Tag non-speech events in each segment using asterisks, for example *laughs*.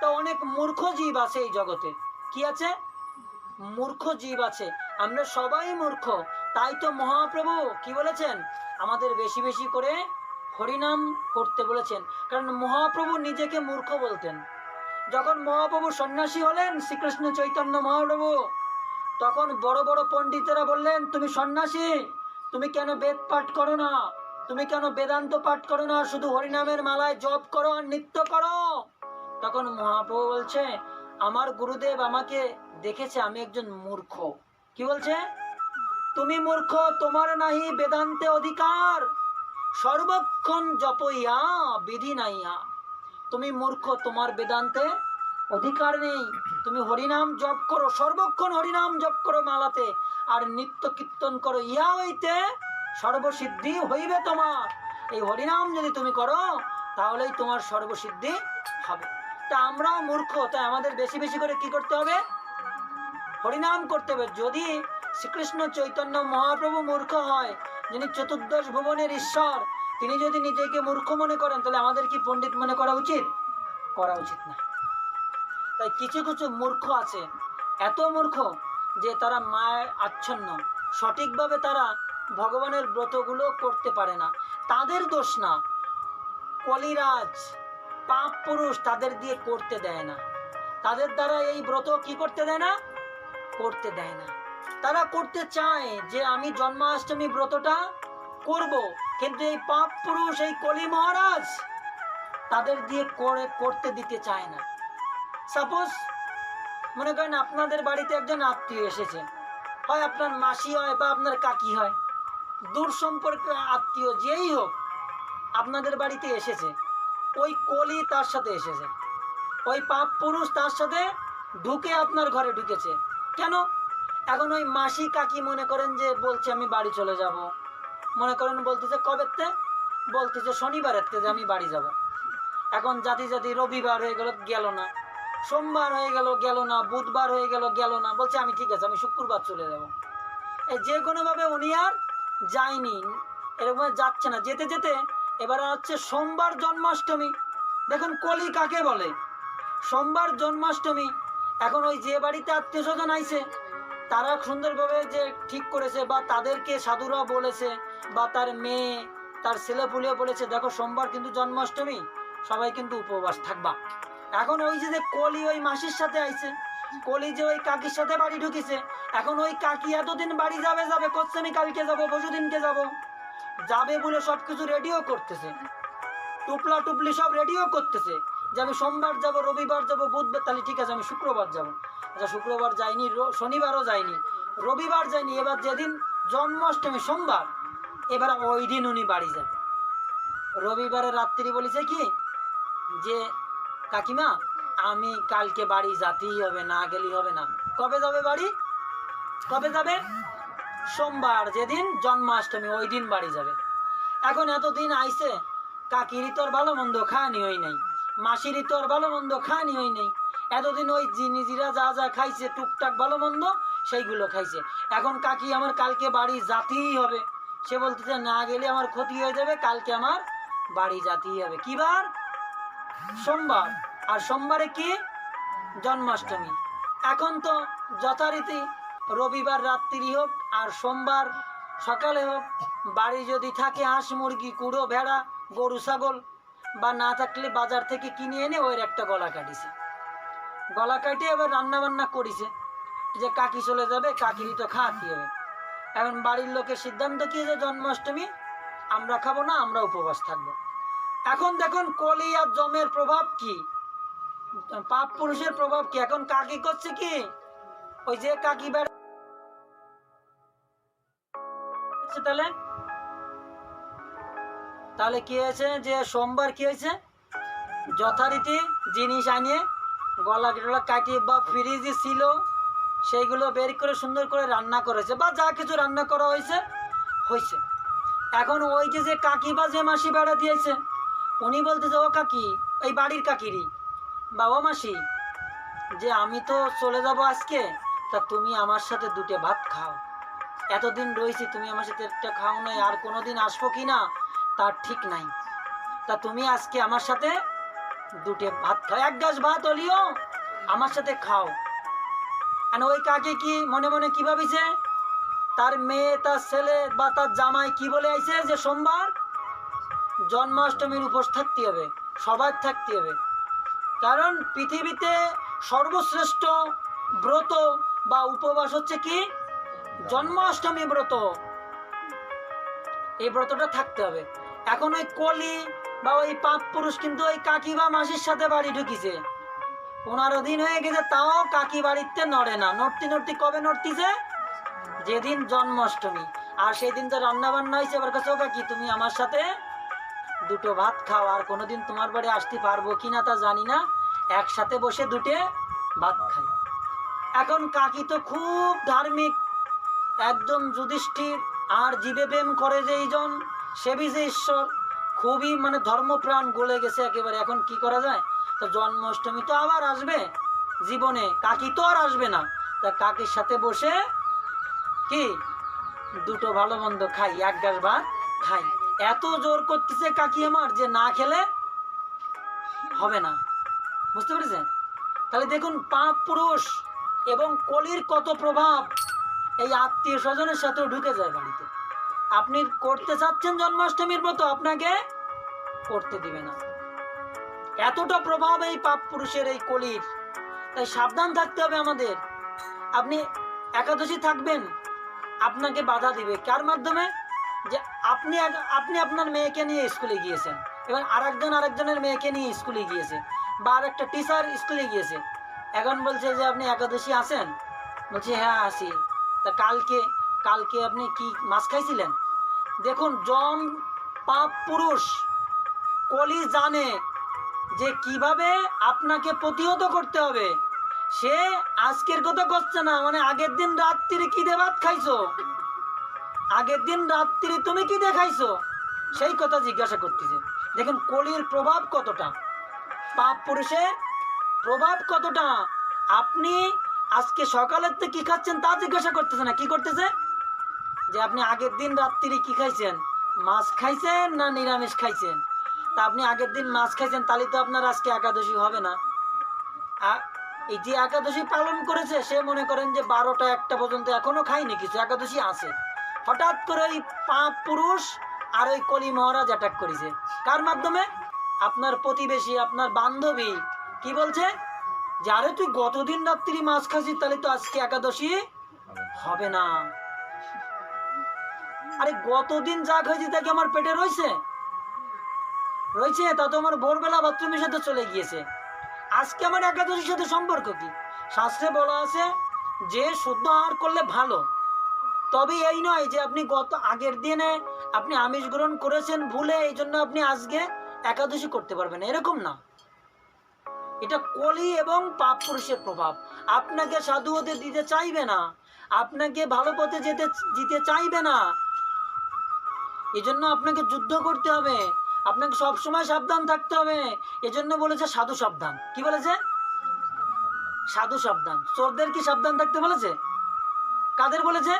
তা অনেক মূর্খ জীব আছে এই জগতে। কি আছে? মূর্খ জীব আছে। আমরা সবাই মূর্খ। তাই তো মহাপ্রভু কি বলেছেন? আমাদের বেশি বেশি করে হরিনাম করতে বলেছেন। কারণ মহাপ্রভু নিজেকে মূর্খ বলতেন। যখন মহাপ্রভু সন্ন্যাসী হলেন শ্রীকৃষ্ণ চৈতন্য মহাপ্রভু, তখন বড় বড় পণ্ডিতেরা বললেন, তুমি সন্ন্যাসী, তুমি কেন বেদ পাঠ করো না? তুমি কেন বেদান্ত পাঠ করো না? শুধু হরিনামের মালায় জপ করো আর নৃত্য করো। তখন মহাপ্রভু বলছে, আমার গুরুদেব আমাকে দেখেছে, আমি একজন মূর্খ। কি বলছে? তুমি মূর্খ, তোমার নাহি বেদান্তে অধিকার। সর্বক্ষণ জপইয়া, বিধি নাইয়া। তুমি মূর্খ, তোমার বেদান্তে অধিকার নেই। তুমি হরিনাম জপ করো, সর্বক্ষণ হরিনাম জপ করো মালাতে, আর নিত্য কীর্তন করো, ইহা হইতে সর্বসিদ্ধি হইবে তোমার। এই হরিনাম যদি তুমি করো, তাহলেই তোমার সর্বসিদ্ধি হবে। তা আমরাও মূর্খ, তাই আমাদের বেশি বেশি করে কি করতে হবে? হরিনাম করতে হবে। যদি শ্রীকৃষ্ণ চৈতন্য মহাপ্রভু মূর্খ হয়, যিনি চতুর্দশ ভুবনের ঈশ্বর, তিনি যদি নিজেকে মূর্খ মনে করেন, তাহলে আমাদের কি পণ্ডিত মনে করা উচিত? করা উচিত না। তাই কিছু কিছু মূর্খ আছে, এত মূর্খ যে তারা মায়ের আচ্ছন্ন। সঠিকভাবে তারা ভগবানের ব্রতগুলো করতে পারে না। তাদের দোষ না। কলিরাজ পাপ পুরুষ তাদের দিয়ে করতে দেয় না। তাদের দ্বারা এই ব্রত কি করতে দেয় না? করতে দেয় না। তারা করতে চায় যে আমি জন্মাষ্টমী ব্রতটা করব, কিন্তু এই পাপ পুরুষ এই কলি মহারাজ তাদের দিয়ে করে, করতে দিতে চায় না। সাপোজ মনে করেন আপনাদের বাড়িতে একজন আত্মীয় এসেছে। হয় আপনার মাসি হয় বা আপনার কাকি হয়। দূর সম্পর্কে আত্মীয় যেই হোক, আপনাদের বাড়িতে এসেছে। ওই কলি তার সাথে এসেছে। ওই পাপ পুরুষ তার সাথে ঢুকে আপনার ঘরে ঢুকেছে। কেন? এখন ওই মাসি কাকি মনে করেন যে বলছে, আমি বাড়ি চলে যাব। মনে করেন বলতেছে কবেতে বলতেছে শনিবারের থেকে আমি বাড়ি যাব। এখন জাতি জাতি রবিবার হয়ে গেল গেল না। সোমবার হয়ে গেল গেল না। বুধবার হয়ে গেল গেল না। বলছে, আমি ঠিক আছে, আমি শুক্রবার চলে যাব। এই যে কোনোভাবে উনি আর যায়নি। এরকম যাচ্ছে না। যেতে যেতে এবারে হচ্ছে সোমবার জন্মাষ্টমী। দেখুন কলি কাকে বলে? সোমবার জন্মাষ্টমী। এখন ওই যে বাড়িতে আত্মীয় স্বজন আইছে, তারা সুন্দরভাবে যে ঠিক করেছে বা তাদেরকে সাধুরা বলেছে বা তার মেয়ে, তার ছেলে পুলেও বলেছে, দেখো, সোমবার কিন্তু জন্মাষ্টমী, সবাই কিন্তু উপবাস থাকবা। এখন ওই যে কলি ওই মাসির সাথে আইছে, কলি যে ওই কাকির সাথে বাড়ি ঢুকিছে, এখন ওই কাকি এতদিন বাড়ি যাবে যাবে করছে আমি কালকে যাব, পরশুদিনকে যাব। যাবে বলে সব কিছু রেডিও করতেছে। টুপলা টুপলি সব রেডিও করতেছে। যে আমি সোমবার যাব, রবিবার যাব, বুধবার, তাহলে ঠিক আছে, আমি শুক্রবার যাব। আচ্ছা শুক্রবার যাইনি শনিবারও যাইনি। রবিবার যাইনি, এবার যেদিন জন্মাষ্টমী, সোমবার, এবার ওই দিন উনি বাড়ি যাবে। রবিবারে রাত্রি বলেছে কি, যে, কাকিমা, আমি কালকে বাড়ি যেতেই হবে, না গেলেই হবে না। কবে যাবে বাড়ি? কবে যাবে? সোমবার যেদিন জন্মাষ্টমী, ওই দিন বাড়ি যাবে। এখন এতদিন আইসে কাকিরই তোর ভালো মন্দ খাওয়ানি হই নাই, মাসিরই তোর ভালো মন্দ খাওয়ানি হই নাই। এতদিন ওই জিনিসিরা যা যা খাইছে, টুকটাক ভালো মন্দ, সেইগুলো খাইছে। এখন কাকি আমার কালকে বাড়ি যাতেই হবে। সে বলতেছে, না গেলে আমার ক্ষতি হয়ে যাবে, কালকে আমার বাড়ি যাতেই হবে। কি বার সোমবার। আর সোমবারে কি? জন্মাষ্টমী। এখন তো যথারীতি রবিবার, রাত্রি হোক আর সোমবার সকালে হোক, বাড়ি যদি থাকে হাঁস মুরগি, কুড়ো, ভেড়া, গরু, ছাগল, বা না থাকলে বাজার থেকে কিনে এনে ওর একটা গলা কাটিছে। গলা কাটিয়ে এবার রান্না বান্না করেছে। যে কাকি চলে যাবে, কাকিরই তো খাওয়াতে হবে। এখন বাড়ির লোকের সিদ্ধান্ত কি যে জন্মাষ্টমী, আমরা খাব না, আমরা উপবাস থাকব। এখন দেখুন, কলি আর জমের প্রভাব কি? পাপ পুরুষের প্রভাব কি? এখন কাকি করছে কি? ওই যে কাকি বেড়া তাহলে? তাহলে কি হয়েছে যে সোমবার কি হয়েছে? যথারীতি জিনিস আনিয়ে গলা টলা কাটিয়ে বা ফ্রিজে ছিল, সেইগুলো বের করে সুন্দর করে রান্না করেছে বা যা কিছু রান্না করা হয়েছে হয়েছে। এখন ওই যে যে কাকি বা যে মাসি বেড়া দিয়েছে, উনি বলতেছে, ও কাকি, এই বাড়ির কাকিরই বা ও মাসি, যে আমি তো চলে যাব আজকে, তা তুমি আমার সাথে দুটো ভাত খাও। এতদিন রয়েছি, তুমি আমার সাথে একটা খাও নাই, আর কোনোদিন আসব কি না, তার ঠিক নাই। তা তুমি আজকে আমার সাথে দুটে ভাত খাও। এক গাছ ভাত হলিও আমার সাথে খাও। আর ওই কাকে কি মনে মনে কি ভাবিছে? তার মেয়ে, তার ছেলে বা তার জামাই কি বলে আইছে যে সোমবার জন্মাষ্টমীর উপোস থাকতে হবে, সবার থাকতে হবে। কারণ পৃথিবীতে সর্বশ্রেষ্ঠ ব্রত বা উপবাস হচ্ছে কি? জন্মাষ্টমী ব্রত। এই ব্রতটা থাকতে হবে। এখন ওই কলি বা ওই পাপ পুরুষ কিন্তু ওই কাকি বা মাসির সাথে বাড়ি ঢুকিছে। পনেরো দিন হয়ে গেছে, তাও কাকি বাড়িতে নড়ে না। নড়তি নড়তি কবে নড়তিছে? যেদিন জন্মাষ্টমী। আর সেই দিন তো রান্না বান্না হয়েছে, এবার কাছে "ও কাকি, তুমি আমার সাথে দুটো ভাত খাও। আর কোনোদিন তোমার বাড়ি আসতে পারব কিনা তা জানি না। একসাথে বসে দুটে ভাত খাই। এখন কাকি তো খুব ধার্মিক। একদম যুধিষ্ঠির আর জীবে প্রেম করে যে এইজন সেবি যে ঈশ্বর। খুবই মানে ধর্মপ্রাণ গলে গেছে একেবারে। এখন কি করা যায়? তো জন্মাষ্টমী তো আবার আসবে জীবনে। কাকি তো আর আসবে না। তা কাকির সাথে বসে কি? দুটো ভালো মন্দ খাই, এক গাছ ভাত খাই। এত জোর করতেছে কাকি আমার যে না খেলে হবে না। বুঝতে পেরেছেন? তাহলে দেখুন পাপ পুরুষ এবং কলির কত প্রভাব। এই আত্মীয় স্বজনের সাথেও ঢুকে যায় বাড়িতে। আপনি করতে চাচ্ছেন জন্মাষ্টমীর মতো আপনাকে করতে দিবে না। এতটা প্রভাব এই পাপ পুরুষের এই কলির। তাই সাবধান থাকতে হবে আমাদের। আপনি একাদশী থাকবেন, আপনাকে বাধা দিবে। কার মাধ্যমে? যে আপনি আপনি আপনার মেয়েকে নিয়ে স্কুলে গিয়েছেন এবার আরেকজন আরেকজনের মেয়েকে নিয়ে স্কুলে গিয়েছে, বা আরেকটা টিচার স্কুলে গিয়েছে। এখন বলছে যে, আপনি একাদশী আছেন? বলছি হ্যাঁ আসি তা কালকে কালকে আপনি কি মাছ খাইছিলেন? দেখুন জম পাপ পুরুষ, কলি জানে যে কীভাবে আপনাকে প্রতিহত করতে হবে। সে আজকের কথা করছে না মানে আগের দিন রাত্রি কি দিয়ে ভাত খাইছো? আগের দিন রাত্রি তুমি কি দেখাইছো সেই কথা জিজ্ঞাসা করতেছে। দেখুন, কলির প্রভাব কতটা? পাপ পুরুষের প্রভাব কতটা? আপনি আজকে সকালের তো কি খাচ্ছেন তা জিজ্ঞাসা করতেছে না। কি করতেছে? যে আপনি আগের দিন রাত্রি কি খাইছেন? মাছ খাইছেন না নিরামিষ খাইছেন? তা আপনি আগের দিন মাছ খাইছেন, তাহলে তো আপনার আজকে একাদশী হবে না। এই যে একাদশী পালন করেছে, সে মনে করেন যে বারোটা একটা পর্যন্ত এখনও খাইনি কিছু একাদশী আছে। হঠাৎ করে ওই পাপ পুরুষ আর ওই কলি মহারাজ অ্যাটাক করেছে। কার মাধ্যমে? আপনার প্রতিবেশী, আপনার বান্ধবী, কি বলছে? যে আরে তুই গতদিন রাত্রি মাছ খাসিস তাহলে তো আজকে একাদশী হবে না। আরে গতদিন যা খাইছি তা কি আমার পেটে রয়েছে? রয়েছে, তা তো আমার ভোরবেলা বাথরুমের সাথে চলে গিয়েছে। আজকে আমার একাদশীর সাথে সম্পর্ক কি? শাস্ত্রে বলা আছে, যে শুদ্ধ আহার করলে ভালো। তবে এই নয় যে আপনি গত আগের দিনে আপনি আমিষ গ্রহণ করেছেন ভুলে, এই জন্য আপনি আজকে একাদশী করতে পারবেন এরকম না। এটা কলি এবং পাপ পুরুষের প্রভাব। আপনাকে সাধু হতে দিতে চাইবে না। আপনাকে ভালো পথে যেতে দিতে চাইবে না। এজন্য আপনাকে যুদ্ধ করতে হবে। আপনাকে সবসময় সাবধান থাকতে হবে। এজন্য বলেছে সাধু সাবধান। কি বলেছে? সাধু সাবধান। চোরদের কি সাবধান থাকতে বলেছে? কাদের বলেছে?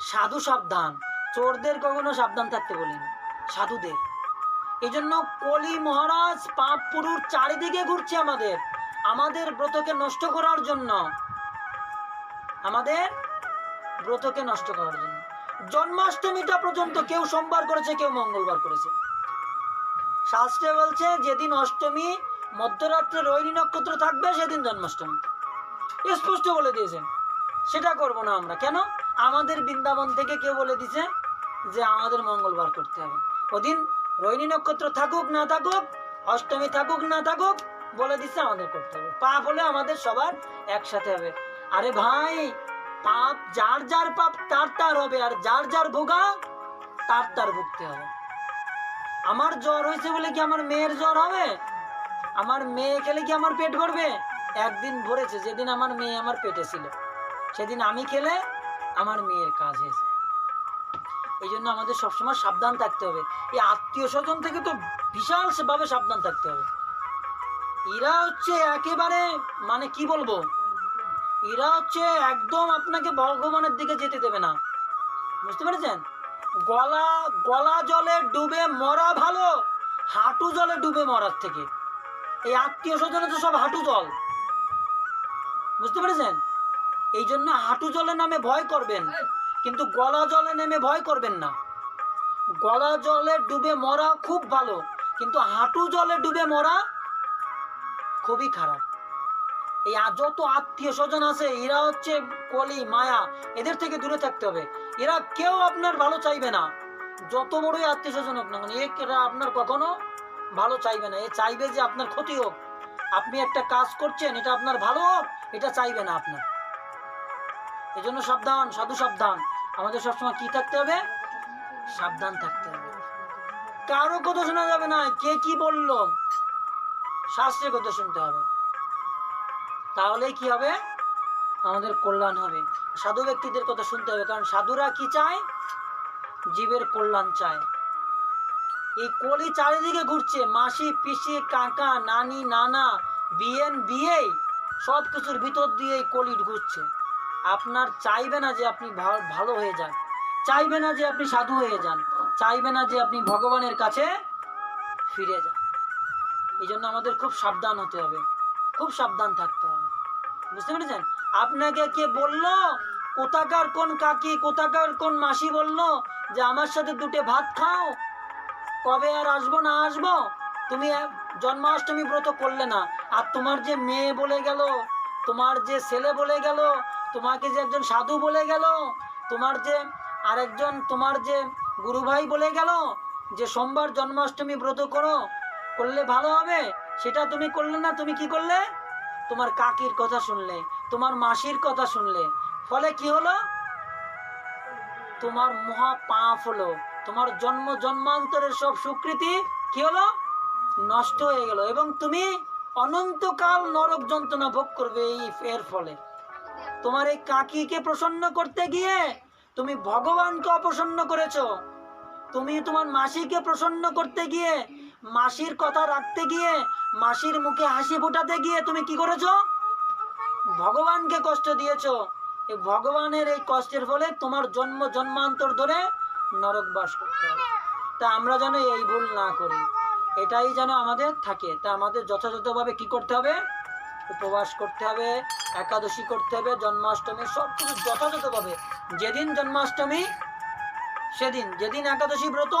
সাধু সাবধান। চোরদের কখনো সাবধান থাকতে বলেনি। সাধুদের। এই জন্য কলি মহারাজ, পাপ পুরুষ চারিদিকে ঘুরছে আমাদের। আমাদের ব্রতকে নষ্ট করার জন্য। আমাদের ব্রতকে নষ্ট করার জন্য। জন্মাষ্টমীটা পর্যন্ত কেউ সোমবার করেছে, কেউ মঙ্গলবার করেছে। শাস্ত্রে বলছে, যেদিন অষ্টমী, মধ্যরাত্রে রোহিণী নক্ষত্র থাকবে, সেদিন জন্মাষ্টমী। স্পষ্ট বলে দিয়েছেন সেটা করব না আমরা। কেন? আমাদের বৃন্দাবন থেকে কেউ বলে দিছে যে আমাদের মঙ্গলবার করতে হবে। ওদিন রোহিণী নক্ষত্র থাকুক না থাকুক, অষ্টমী থাকুক না থাকুক, বলে দিচ্ছে আমাদের করতে হবে। পাপ হলে আমাদের সবার একসাথে হবে। আরে ভাই, পাপ যার যার পাপ, তার তার হবে, আর যার যার ভোগা, তার তার ভুগতে হবে। আমার জ্বর হয়েছে বলে কি আমার মেয়ের জ্বর হবে? আমার মেয়ে খেলে কি আমার পেট ভরবে? একদিন ভরেছে, যেদিন আমার মেয়ে আমার পেটে ছিল, সেদিন আমি খেলে আমার মেয়ের কাজ হয়েছে। এই জন্য আমাদের সবসময় সাবধান থাকতে হবে। এই আত্মীয় স্বজন থেকে তো বিশাল ভাবে সাবধান থাকতে হবে। এরা হচ্ছে একেবারে মানে কি বলব? এরা হচ্ছে একদম আপনাকে ভগবানের দিকে যেতে দেবে না। বুঝতে পেরেছেন? গলা গলা জলে ডুবে মরা ভালো, হাঁটু জলে ডুবে মরার থেকে। এই আত্মীয় স্বজনে তো সব হাঁটু জল। বুঝতে পেরেছেন? এই জন্য হাঁটু জলে নামে ভয় করবেন। কিন্তু গলা জলে নেমে ভয় করবেন না। গলা জলে ডুবে মরা খুব ভালো, কিন্তু হাঁটু জলে ডুবে মরা খুবই খারাপ। এই যত আত্মীয় স্বজন আছে, এরা হচ্ছে কলি, মায়া, এদের থেকে দূরে থাকতে হবে। এরা কেউ আপনার ভালো চাইবে না। যত বড়ই আত্মীয় স্বজন হোক না এরা আপনার কখনো ভালো চাইবে না। এ চাইবে যে আপনার ক্ষতি হোক। আপনি একটা কাজ করছেন, এটা আপনার ভালো হোক, এটা চাইবে না আপনার। এই জন্য সাবধান, সাধু সাবধান। আমাদের সবসময় কি থাকতে হবে? সাবধান থাকতে হবে। কারও কথা শোনা যাবে না, কে কি বলল? শাস্ত্রের কথা শুনতে হবে। তাহলে কি হবে? আমাদের কল্যাণ হবে। সাধু ব্যক্তিদের কথা শুনতে হবে, কারণ সাধুরা কি চায়? জীবের কল্যাণ চায়। এই কলি চারিদিকে ঘুরছে, মাসি, পিসি, কাকা, নানি, নানা বিয়েন বিয়ে সব কিছুর ভিতর দিয়ে কলি ঘুরছে। আপনার চাইবে না যে আপনি ভালো হয়ে যান। চাইবে না যে আপনি সাধু হয়ে যান। চাইবে না যে আপনি ভগবানের কাছে ফিরে যান। এই জন্য আমাদের খুব সাবধান হতে হবে। খুব সাবধান থাকতে হবে। বুঝতে পেরেছেন? আপনাকে কে বলল? কোথাকার কোন কাকি, কোথাকার কোন মাসি বলল যে, আমার সাথে দুটো ভাত খাও। কবে আর আসব, না আসব? তুমি জন্মাষ্টমী ব্রত করলে না। আর তোমার যে মেয়ে বলে গেল, তোমার যে ছেলে বলে গেল তোমাকে যে একজন সাধু বলে গেল, তোমার যে আরেকজন, তোমার যে গুরু ভাই বলে গেল, যে সোমবার জন্মাষ্টমী ব্রত করো, করলে ভালো হবে? সেটা তুমি করলে না, তুমি কি করলে? তোমার কাকির কথা শুনলে, তোমার মাসির কথা শুনলে। ফলে কি হলো? তোমার মহা পাপ হলো। তোমার জন্ম জন্মান্তরের সব স্বীকৃতি কি হলো? নষ্ট হয়ে গেল। এবং তুমি অনন্তকাল নরক যন্ত্রণা ভোগ করবে এই এর ফলে। তোমার এই কাকিকে প্রসন্ন করতে গিয়ে তুমি ভগবানকে অপ্রসন্ন করেছ। তুমি তোমার মাসিকে প্রসন্ন করতে গিয়ে, মাসির কথা রাখতে গিয়ে, মাসির মুখে হাসি ফোটাতে গিয়ে তুমি কি করেছ? ভগবানকে কষ্ট দিয়েছ। এই ভগবানের এই কষ্টের ফলে তোমার জন্ম জন্মান্তর ধরে নরক বাস করতে হবে। তা আমরা যেন এই ভুল না করি। এটাই যেন আমাদের থাকে। তা আমাদের যথাযথভাবে কি করতে হবে? উপবাস করতে হবে, একাদশী করতে হবে জন্মাষ্টমী সব কিছু যথাযথভাবে। যেদিন জন্মাষ্টমী, সেদিন। যেদিন একাদশী ব্রত,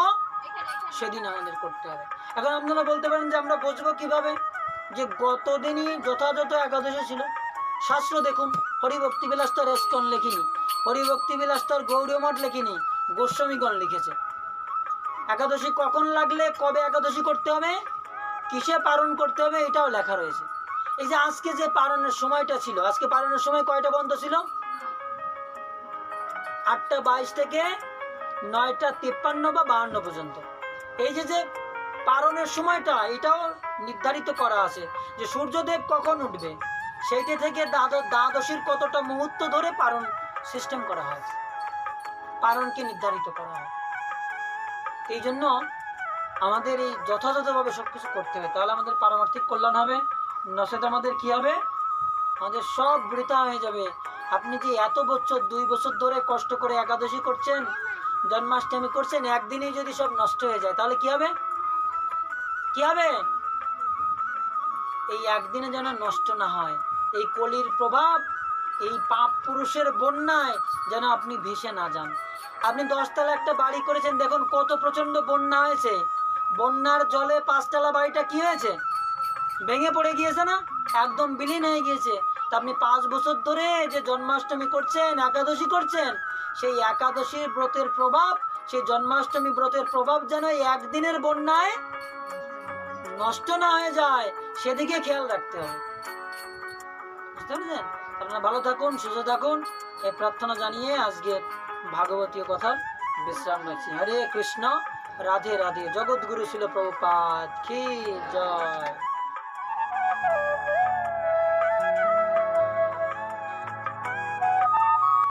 সেদিন আমাদের করতে হবে। এখন আপনারা বলতে পারেন যে আমরা বুঝব কীভাবে? যে গতদিনই যথাযথ একাদশী ছিল। শাস্ত্র দেখুন হরিভক্তি বিলাস্তর এসকন লেখিনি হরিভক্তি বিলাস্তর গৌরী মঠ লেখিনি, গোস্বামীগণ লিখেছে। একাদশী কখন লাগলে, কবে একাদশী করতে হবে? কিসে পালন করতে হবে? এটাও লেখা রয়েছে। এই যে আজকে যে পালনের সময়টা ছিল, আজকে পালনের সময় কয়টা বন্ধ ছিল? আটটা বাইশ থেকে নয়টা তিপ্পান্ন বা বাহান্ন পর্যন্ত। এই যে যে পালনের সময়টা, এটাও নির্ধারিত করা আছে যে সূর্যদেব কখন উঠবে? সেইটা থেকে দ্বাদ- দ্বাদশীর কতটা মুহূর্ত ধরে পালন সিস্টেম করা হয়? পালনকে নির্ধারিত করা হয়। এই জন্য আমাদের এই যথাযথভাবে সবকিছু করতে হবে তাহলে আমাদের পারমার্থিক কল্যাণ হবে। নচেত আমাদের কি হবে? আমাদের সব বৃথা হয়ে যাবে। আপনি যে এত বছর, দুই বছর ধরে কষ্ট করে একাদশী করছেন, জন্মাষ্টমী করছেন, একদিনেই যদি সব নষ্ট হয়ে যায়, তাহলে কি হবে? কি হবে? এই একদিনে যেন নষ্ট না হয়, এই কলির প্রভাব, এই পাপ পুরুষের বন্যায় যেন আপনি ভেসে না যান। আপনি দশতলা একটা বাড়ি করেছেন, দেখুন কত প্রচণ্ড বন্যা হয়েছে। বন্যার জলে পাঁচতলা বাড়িটা কি হয়েছে? ভেঙে পড়ে গিয়েছে না? একদম বিলীন হয়ে গিয়েছে। তা আপনি পাঁচ বছর ধরে যে জন্মাষ্টমী করছেন, একাদশী করছেন, সেই একাদশীর ব্রতের প্রভাব, সেই জন্মাষ্টমী ব্রতের প্রভাব যেন একদিনের বন্যায় নষ্ট না হয়ে যায়, সেদিকে খেয়াল রাখতে হবে বুঝতে পেরেছেন? আপনারা ভালো থাকুন, সুস্থ থাকুন। এই প্রার্থনা জানিয়ে আজকে ভাগবতীয় কথার বিশ্রাম রাখছি হরে কৃষ্ণ, রাধে রাধে। জগৎগুরু ছিল প্রভুপাদ, কি জয়! Thank *laughs* you.